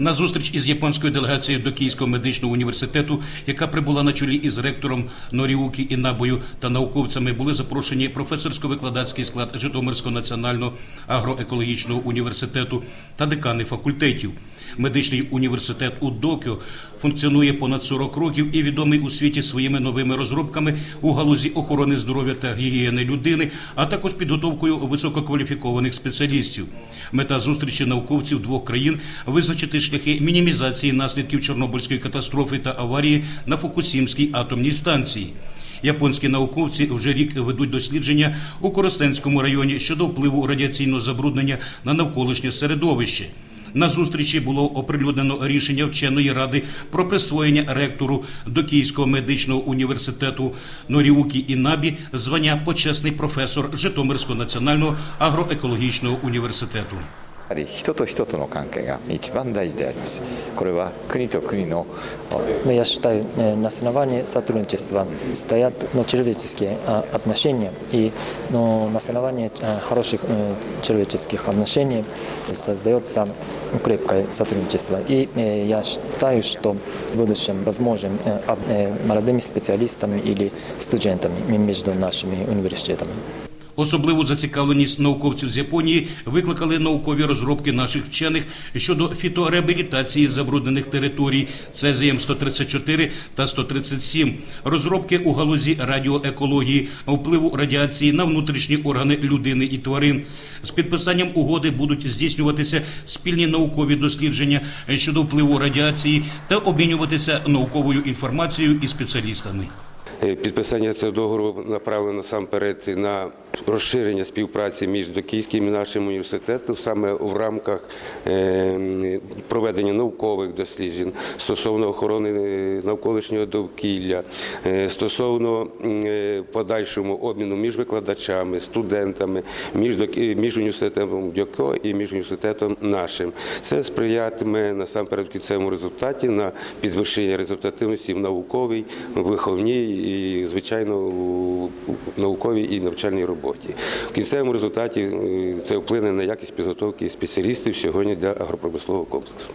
На зустріч із японською делегацією до Київського медичного університету, яка прибула на чолі із ректором Норіукі Інабою та науковцями, були запрошені професорсько-викладацький склад Житомирського національного агроекологічного університету та декани факультетів. Медичний університет у Докіо функціонує понад 40 років і відомий у світі своїми новими розробками у галузі охорони здоров'я та гігієни людини, а також підготовкою висококваліфікованих спеціалістів. Мета зустрічі науковців двох країн визначити шляхи мінімізації наслідків Чорнобильської катастрофи та аварії на Фукусімській атомній станції. Японські науковці вже рік ведуть дослідження у Коростенському районі щодо впливу радіаційного забруднення на навколишнє середовище. На зустрічі було оприлюднено рішення вченої ради про присвоєння ректору до Київського медичного університету Норіукі Інабі звання почесний професор Житомирського національного агроекологічного університету. やはり人と人との関係が一番大事であります。これは国と国の Но я считаю, э, на основании сотрудничества стоят ну, человеческие а, отношения. И ну, на основании э, хороших э, человеческих отношений создается ну, крепкое сотрудничество. И э, я считаю, что в будущем возможен э, об- э, молодыми специалистами или студентами между нашими университетами. Особливу зацікавленість науковців з Японії викликали наукові розробки наших вчених щодо фітореабілітації забруднених територій цезієм 134 та 137, розробки у галузі радіоекології, впливу радіації на внутрішні органи людини і тварин. З підписанням угоди будуть здійснюватися спільні наукові дослідження щодо впливу радіації та обмінюватися науковою інформацією і спеціалістами. Е, Підписання цього договору направлено насамперед на розширення співпраці між Київським і нашим університетом саме в рамках е, проведення наукових досліджень стосовно охорони е, навколишнього довкілля, е, стосовно е, подальшому обміну між викладачами, студентами, між, між університетом ДЮКО і між університетом нашим. Це сприятиме насамперед в кінцевому результаті на підвищення результативності в науковій, виховній і, звичайно, у науковій і навчальній роботі. В кінцевому результаті е, це вплине на якість підготовки спеціалістів сьогодні для агропромислового комплексу.